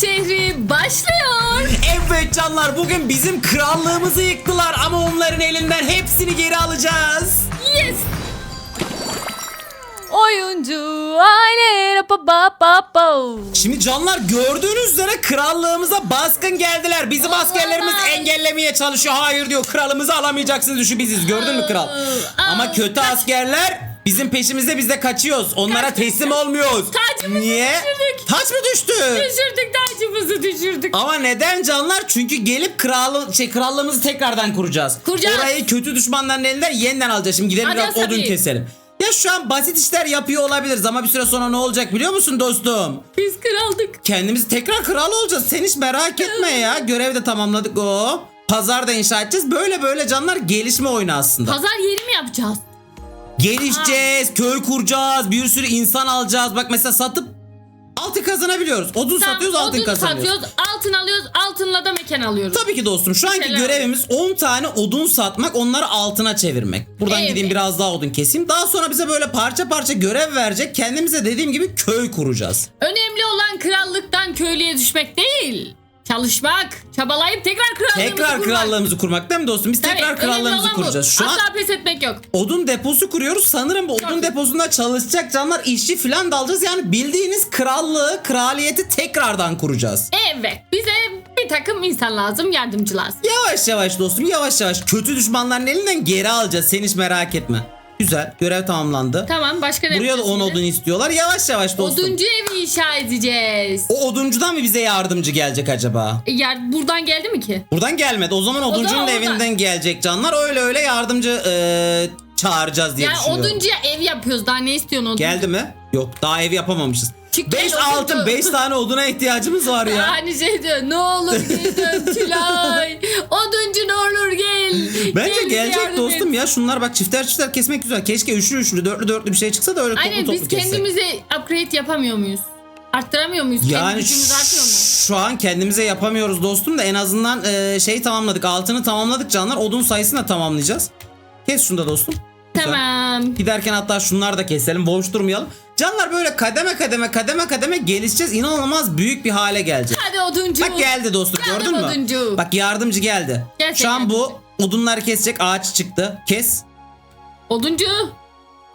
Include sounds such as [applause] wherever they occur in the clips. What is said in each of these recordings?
şehri başlıyor. Evet canlar bugün bizim krallığımızı yıktılar ama onların elinden hepsini geri alacağız. Yes. Oyuncu aile pa pa pa pa. Şimdi canlar gördüğünüz üzere krallığımıza baskın geldiler. Bizim Olamaz. askerlerimiz engellemeye çalışıyor. Hayır diyor kralımızı alamayacaksınız şu biziz gördün mü kral? Aa, Ama kötü askerler bizim peşimizde biz de kaçıyoruz. Onlara Kaç- teslim olmuyoruz. Tacımızı Niye? düşürdük. Taç mı düştü? Düşürdük tacımızı düşürdük. Ama neden canlar? Çünkü gelip kralı şey krallığımızı tekrardan kuracağız. Kuracağız. Orayı kötü düşmanların elinden yeniden alacağız. Şimdi gidelim Hadi biraz odun Asabi. keselim. Ya şu an basit işler yapıyor olabiliriz ama bir süre sonra ne olacak biliyor musun dostum? Biz kraldık. Kendimiz tekrar kral olacağız. Sen hiç merak etme ya. Görevi de tamamladık o. Pazar da inşa edeceğiz. Böyle böyle canlar gelişme oyunu aslında. Pazar yeri mi yapacağız? Gelişeceğiz, köy kuracağız, bir sürü insan alacağız. Bak mesela satıp altın kazanabiliyoruz. Odun Tamam, satıyoruz, altın odun kazanıyoruz. satıyoruz, altın alıyoruz, altınla da mekan alıyoruz. Tabii ki dostum. Şu anki Şeyler görevimiz 10 tane odun satmak, onları altına çevirmek. Buradan Evet. gideyim biraz daha odun keseyim. Daha sonra bize böyle parça parça görev verecek. Kendimize dediğim gibi köy kuracağız. Önemli olan krallıktan köylüye düşmek değil. Çalışmak, çabalayıp tekrar krallığımızı Tekrar kurmak. krallığımızı kurmak değil mi dostum? Biz Tabii, tekrar önemli krallığımızı olan bu. kuracağız. Şu an Asla pes etmek yok. odun deposu kuruyoruz. Sanırım bu odun deposunda çalışacak canlar işçi falan da alacağız. Yani bildiğiniz krallığı, kraliyeti tekrardan kuracağız. Evet, bize bir takım insan lazım, yardımcı lazım. Yavaş yavaş dostum yavaş yavaş kötü düşmanların elinden geri alacağız. Sen hiç merak etme. Güzel görev tamamlandı. Tamam, başka ne Buraya da yapacağız 10 şimdi? odun istiyorlar. Yavaş yavaş dostum. Oduncu evi inşa edeceğiz. O oduncudan mı bize yardımcı gelecek acaba? E, Yer buradan geldi mi ki? Buradan gelmedi. O zaman oduncunun da oradan. evinden gelecek canlar. Öyle öyle yardımcı eee, çağıracağız diye Ya düşünüyorum. oduncuya ev yapıyoruz. Daha ne istiyorsun oduncu? Geldi mi? Yok daha ev yapamamışız. Çık 5 gel oduncu. altın 5 tane oduna ihtiyacımız var ya. Hani şey diyor ne olur geri dön [laughs] Tülay. Oduncu ne olur gel. Bence Gel gelecek dostum et. ya. Şunlar bak çifter çifter kesmek güzel. Keşke üçlü üçlü dörtlü dörtlü bir şey çıksa da öyle toplu Aynen toplu biz kessek. kendimize upgrade yapamıyor muyuz? Arttıramıyor muyuz? Kendi Yani gücümüz artıyor mu? şu an kendimize yapamıyoruz dostum da en azından e, şey tamamladık. Altını tamamladık canlar. Odun sayısını da tamamlayacağız. Kes şunu da dostum. Güzel. Tamam. Giderken hatta şunları da keselim. Boş durmayalım. Canlar böyle kademe kademe kademe kademe gelişeceğiz. İnanılmaz büyük bir hale gelecek. Hadi oduncu. Bak geldi dostum Geldim gördün mü? oduncu. Bak yardımcı geldi. Gel Şu an bu odunları kesecek ağaç çıktı. Kes. Oduncu.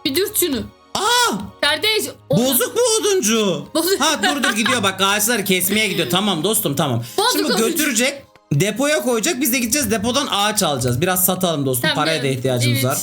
Bir dürt şunu. Aa! Kardeş. o- Bozuk mu oduncu? Bozuk. Ha dur dur gidiyor bak ağaçları kesmeye gidiyor. Tamam dostum tamam. Bozuk Şimdi oduncu. götürecek. Depoya koyacak. Biz de gideceğiz depodan ağaç alacağız. Biraz satalım dostum. Tamam, Paraya da ihtiyacımız evet. var.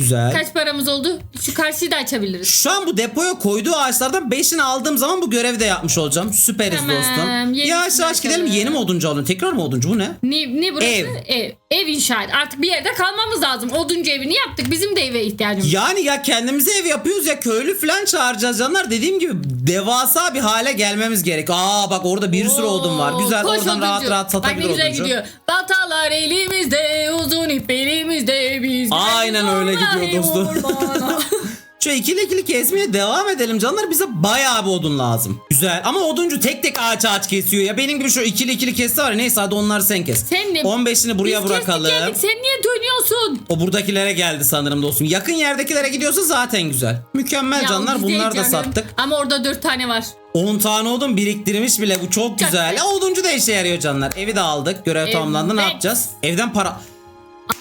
Güzel. Kaç paramız oldu? Şu karşıyı da açabiliriz. Şu an bu depoya koyduğu ağaçlardan 5'ini aldığım zaman bu görevi de yapmış olacağım. Süperiz Tamam, dostum. yenisini Yavaş yavaş gidelim. bakalım. Yeni mi oduncu aldın? Tekrar mı oduncu? Bu ne? Ne, ne burası? Ev. Ev. Ev inşa et. Artık bir yerde kalmamız lazım. Oduncu evini yaptık. Bizim de eve ihtiyacımız var. Yani ya kendimize ev yapıyoruz ya köylü falan çağıracağız canlar. Dediğim gibi devasa bir hale gelmemiz gerek. Aa bak orada bir sürü odun var. Oo, Güzel koş oradan rahat oduncu. rahat satabilir Bak ne güzel oduncu. gidiyor. Baltalar elimizde, uzun ip elimizde biz. Aynen öyle dostum. ormana. [laughs] Şu ikili ikili kesmeye devam edelim canlar. Bize bayağı bir odun lazım. Güzel ama oduncu tek tek ağaç ağaç kesiyor ya. Benim gibi şu ikili ikili kesse var ya. Neyse hadi onları sen kes. Sen ne- 15'ini buraya Biz bırakalım. geldik. Sen niye dönüyorsun? O buradakilere geldi sanırım dostum. Yakın yerdekilere gidiyorsa zaten güzel. Mükemmel Ya canlar bunları da sattık. Ama orada dört tane var. 10 tane odun biriktirmiş bile bu çok güzel. güzel. Ya, oduncu da işe yarıyor canlar. Evi de aldık. Görev Evet. tamamlandı. Ne yapacağız? Evden para.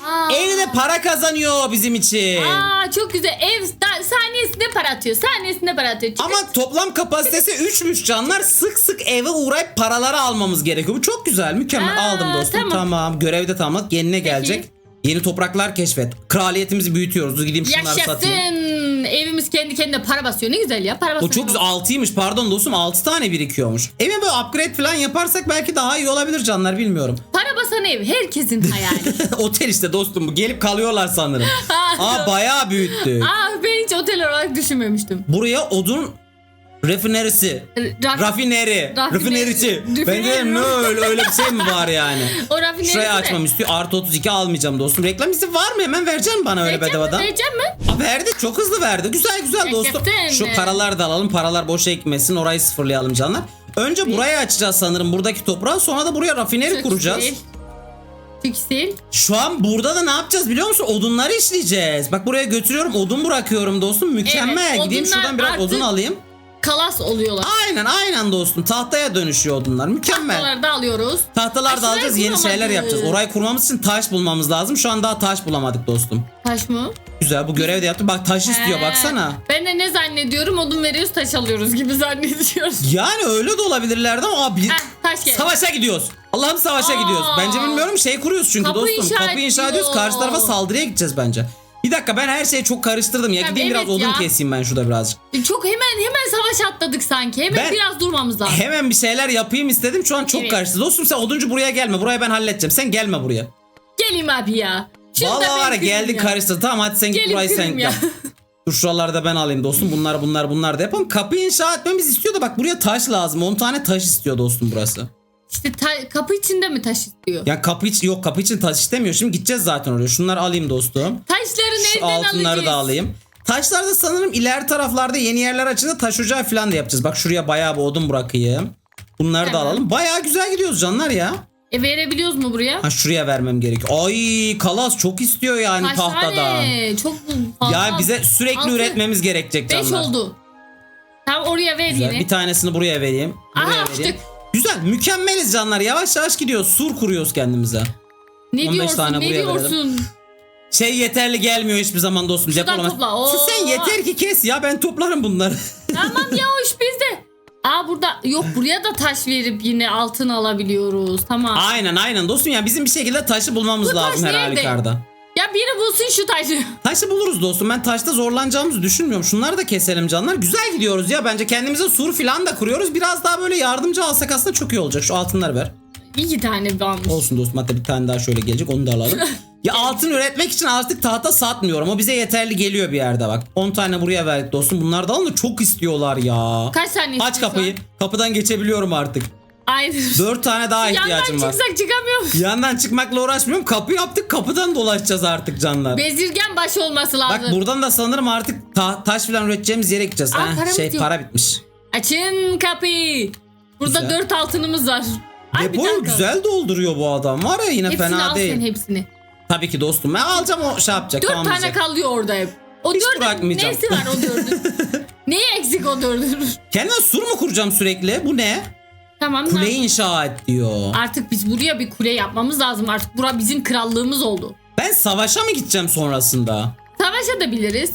Aa, Evde para kazanıyor bizim için. Aa, çok güzel. Ev da- saniyesinde para atıyor. Saniyesinde para atıyor. Çıkın. Ama toplam kapasitesi 3'müş canlar. Sık sık eve uğrayıp paraları almamız gerekiyor. Bu çok güzel. Mükemmel. Aa, Aldım dostum. tamam. Tamam. Görevde tamamladık. Yenine gelecek. Yeni topraklar keşfet. Kraliyetimizi büyütüyoruz. Dur gideyim şunları satayım. Yaşasın. Evimiz kendi kendine para basıyor. Ne güzel ya. Para basıyor. O çok güzel. 6'ymış pardon dostum. 6 tane birikiyormuş. Eve böyle upgrade falan yaparsak belki daha iyi olabilir canlar bilmiyorum. Para basan ev. Herkesin hayali. [laughs] Otel işte dostum bu. Gelip kalıyorlar sanırım. [laughs] Aa bayağı büyüttük. ah ben hiç otel olarak düşünmemiştim. Buraya odun refinerisi. Raf- Rafineri. Rafine- Rafinerisi. Ben Rafineri. dedim ne öyle öyle bir şey mi var yani? [laughs] O rafinerisi Şurayı açmam istiyor. Artı 32 almayacağım dostum. Reklam izni var mı? Hemen vereceğim bana öyle Vereceğim mi? bedavadan. Vereceğim mi? Aa, verdi. Çok hızlı verdi. Güzel güzel dostum. Gerçekten Şu mi? paralar da alalım. Paralar boşa gitmesin. Orayı sıfırlayalım canlar. Önce burayı açacağız sanırım. Buradaki toprağı. Sonra da buraya rafineri Çok kuracağız. güzel. Tüksel. Şu an burada da ne yapacağız biliyor musun? Odunları işleyeceğiz. Bak buraya götürüyorum. Odun bırakıyorum dostum. Mükemmel. Evet, Gideyim odunlar şuradan biraz artık- odun alayım. Kalas oluyorlar. Aynen aynen dostum. Tahtaya dönüşüyor odunlar. Mükemmel. Tahtaları da alıyoruz. Tahtalar da alacağız yeni şeyler yapacağız. Orayı kurmamız için taş bulmamız lazım. Şu an daha taş bulamadık dostum. Taş mı? Güzel bu görevi de yaptım. Bak taş istiyor He. baksana. Ben de ne zannediyorum odun veriyoruz taş alıyoruz gibi [laughs] zannediyoruz. Yani öyle de olabilirlerdi ama abi Heh, taş geldi. savaşa gidiyoruz. Allah'ım savaşa Aa. gidiyoruz. Bence bilmiyorum şey kuruyoruz çünkü Kapı dostum. inşa Kapı inşa ediyoruz. ediyor. Karşı tarafa saldırıya gideceğiz bence. Bir dakika ben her şeyi çok karıştırdım ya. Ya Gideyim evet biraz odun ya. keseyim ben şurada birazcık. Çok hemen hemen savaş atladık sanki. Hemen Ben- biraz durmamız lazım. Hemen bir şeyler yapayım istedim. Şu an çok Evet. karıştı. Dostum sen oduncu buraya gelme. Burayı ben halledeceğim. Sen gelme buraya. Geleyim abi ya. Şunu da Vallahi ben var ya kırayım geldi ya. karıştı. Tamam hadi sen git Gelin burayı sen kırayım ya. yap. [laughs] Dur şuraları da ben alayım dostum. Bunlar bunlar bunlar da yapalım. Kapı inşa etmemiz istiyor da bak buraya taş lazım. 10 tane taş istiyor dostum burası. İşte kapı içinde mi taş istiyor? Ya kapı için yok kapı için taş istemiyor. Şimdi gideceğiz zaten oraya. Şunları alayım dostum. Taşları Şu nereden altınları alacağız? da alayım. Taşlarda sanırım ileri taraflarda yeni yerler açınca taş ocağı falan da yapacağız. Bak şuraya bayağı bir odun bırakayım. Bunları da Tamam. alalım. Bayağı güzel gidiyoruz canlar ya. E verebiliyoruz mu buraya? Ha şuraya vermem gerekiyor. Ay kalas çok istiyor yani Kaç tahtada. tane? Çok fazla. Ya bize sürekli Altı. üretmemiz gerekecek 5 canlar. oldu. Tamam oraya ver Güzel. yine. Bir tanesini buraya vereyim. Buraya Aha vereyim. açtık. Güzel mükemmeliz canlar. Yavaş yavaş gidiyoruz. Sur kuruyoruz kendimize. Ne 15 diyorsun? tane ne buraya diyorsun? Şey yeterli gelmiyor hiçbir zaman dostum. Şuradan Depolama- topla. Oo. Sen yeter ki kes ya ben toplarım bunları. [laughs] tamam ya hoş bizde. Aa burada yok buraya da taş verip yine altın alabiliyoruz. Tamam. aynen aynen dostum ya bizim bir şekilde taşı bulmamız Bu taş lazım her nerede? halükarda. Biri bulsun şu taşı. Taşı buluruz dostum. Ben taşta zorlanacağımızı düşünmüyorum. Şunları da keselim canlar. Güzel gidiyoruz ya. Bence kendimize sur falan da kuruyoruz. Biraz daha böyle yardımcı alsak aslında çok iyi olacak. Şu altınları ver. İki tane varmış. Olsun dostum hatta bir tane daha şöyle gelecek onu da alalım. [laughs] ya altın üretmek için artık tahta satmıyorum. O bize yeterli geliyor bir yerde bak. 10 tane buraya verdik dostum. Bunlar da alın da çok istiyorlar ya. Kaç tane Aç kapıyı. Kapıdan geçebiliyorum artık. Aynen. 4 tane daha Yandan ihtiyacım var. çıksak çıkamıyorum. Yandan çıkmakla uğraşmıyorum. Kapı yaptık. Kapıdan dolaşacağız artık canlar. Bezirgen başı olması lazım. Bak buradan da sanırım artık ta- taş falan üreteceğimiz yere gideceğiz. Aa, Ha, para şey bitiyor. para bitmiş. Açın kapıyı. Burada Güzel. dört altınımız var. Ay, Depoyu güzel dolduruyor bu adam. Var ya yine Hepsini fena al değil. sen hepsini. Tabii ki dostum. Ben alacağım o şey yapacak. Dört tamamlayacak. tane kalıyor orada hep. O Hiç dördün bırakmayacağım. nesi var o dördün? [laughs] Neyi eksik o dördün? Kendime sur mu kuracağım sürekli? Bu ne? Tamam Kuleyi yap- inşa et diyor. Artık biz buraya bir kule yapmamız lazım. Artık bura bizim krallığımız oldu. Ben savaşa mı gideceğim sonrasında? Savaşabiliriz.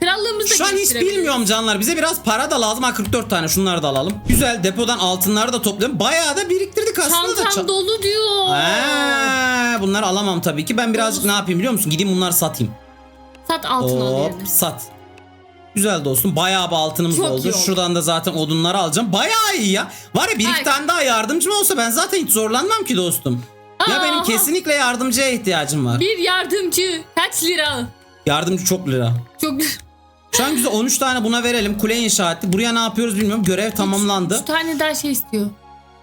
Krallığımızı da Şu an hiç bilmiyorum canlar. Bize biraz para da lazım. Ha 44 tane şunları da alalım. Güzel depodan altınları da toplayalım. Bayağı da biriktirdik aslında da. Çantam ça- dolu diyor. Ha, bunları alamam tabii ki. Ben birazcık Dolu. ne yapayım biliyor musun? Gideyim bunları satayım. Sat altın al Hop yerine. sat. Güzel dostum. Bayağı bir altınımız Çok oldu. iyi oldu. Şuradan da zaten odunları alacağım. Bayağı iyi ya. Var ya bir iki tane daha yardımcım olsa ben zaten hiç zorlanmam ki dostum. Ya benim kesinlikle yardımcıya ihtiyacım var. Bir yardımcı kaç lira? Yardımcı çok lira. Çok Şu an güzel 13 tane buna verelim. Kule inşa etti. Buraya ne yapıyoruz bilmiyorum. Görev tamamlandı. Üç tane daha şey istiyor.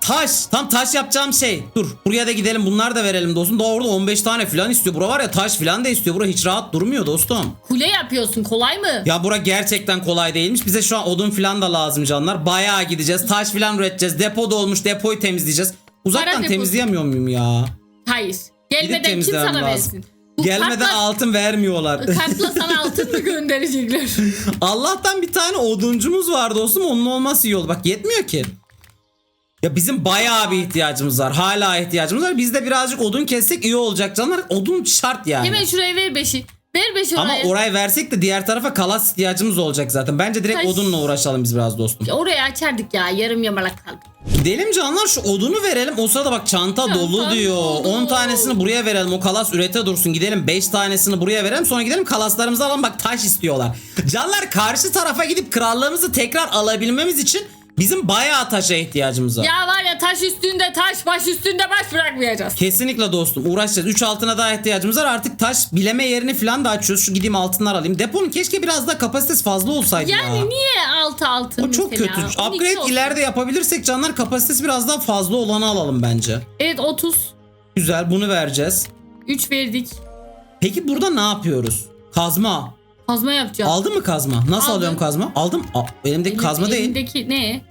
Taş. Tam taş yapacağım şey. Dur. Buraya da gidelim. Bunlar da verelim dostum. Daha orada 15 tane falan istiyor. Bura var ya taş falan da istiyor. Bura hiç rahat durmuyor dostum. Kule yapıyorsun kolay mı? Ya bura gerçekten kolay değilmiş. Bize şu an odun falan da lazım canlar. Bayağı gideceğiz. Taş falan üreteceğiz. Depo dolmuş. Depoyu temizleyeceğiz. Uzaktan deposu. temizleyemiyor muyum ya? Hayır. Gelmeden kim sana lazım. versin? Bu Gelmeden kartla, altın vermiyorlar. kartla sana altın mı [laughs] gönderecekler? Allah'tan bir tane oduncumuz var dostum. Onun olması iyi oldu. Bak yetmiyor ki. Ya bizim bayağı bir ihtiyacımız var. Hala ihtiyacımız var. Biz de birazcık odun kessek iyi olacak canlar. Odun şart yani. Hemen şuraya ver beşi. Ver beşi Ama oraya. orayı versek de diğer tarafa kalas ihtiyacımız olacak zaten. Bence direkt Taş- odunla uğraşalım biz biraz dostum. Oraya açardık ya yarım yamalak kaldı. Gidelim canlar şu odunu verelim. O sırada bak çanta, Çanta dolu diyor. dolu. 10 tanesini buraya verelim. O kalas ürete dursun. Gidelim 5 tanesini buraya verelim. Sonra gidelim kalaslarımızı alalım. Bak taş istiyorlar. Canlar karşı tarafa gidip krallığımızı tekrar alabilmemiz için bizim bayağı taşa ihtiyacımız var. Ya var ya taş üstünde taş baş üstünde baş bırakmayacağız. Kesinlikle dostum uğraşacağız. 3 altına daha ihtiyacımız var. Artık taş bileme yerini falan da açıyoruz. Şu gideyim altınlar alayım. Deponun keşke biraz daha kapasitesi fazla olsaydı ya. Yani niye altı altın O çok mesela? kötü. 12 Upgrade olsun. ileride yapabilirsek canlar kapasitesi biraz daha fazla olanı alalım bence. Evet 30. Güzel bunu vereceğiz. 3 verdik. Peki burada ne yapıyoruz? Kazma. Kazma yapacağız. Aldın mı kazma? Nasıl Aldım. alıyorum kazma? Aldım. Aa, elimdeki Elim- kazma değil. Elindeki ne?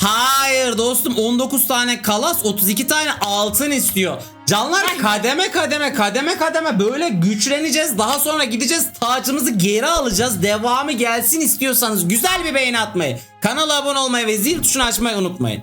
Hayır dostum 19 tane kalas 32 tane altın istiyor. Canlar Ay. kademe kademe kademe kademe böyle güçleneceğiz. Daha sonra gideceğiz tacımızı geri alacağız. Devamı gelsin istiyorsanız güzel bir beğeni atmayı, kanala abone olmayı ve zil tuşunu açmayı unutmayın.